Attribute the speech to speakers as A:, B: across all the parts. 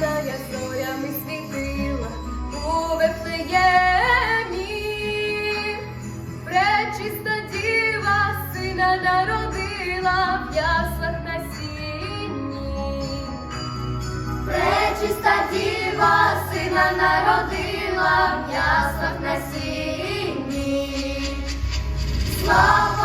A: я зорями світила у Вифлеємі. Пречиста діва сина народила в яслах на сіні. Пречиста діва сина народила в яслах на сіні. Слава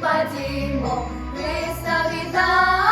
A: Падімо, не завітаємо.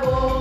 A: trabajo.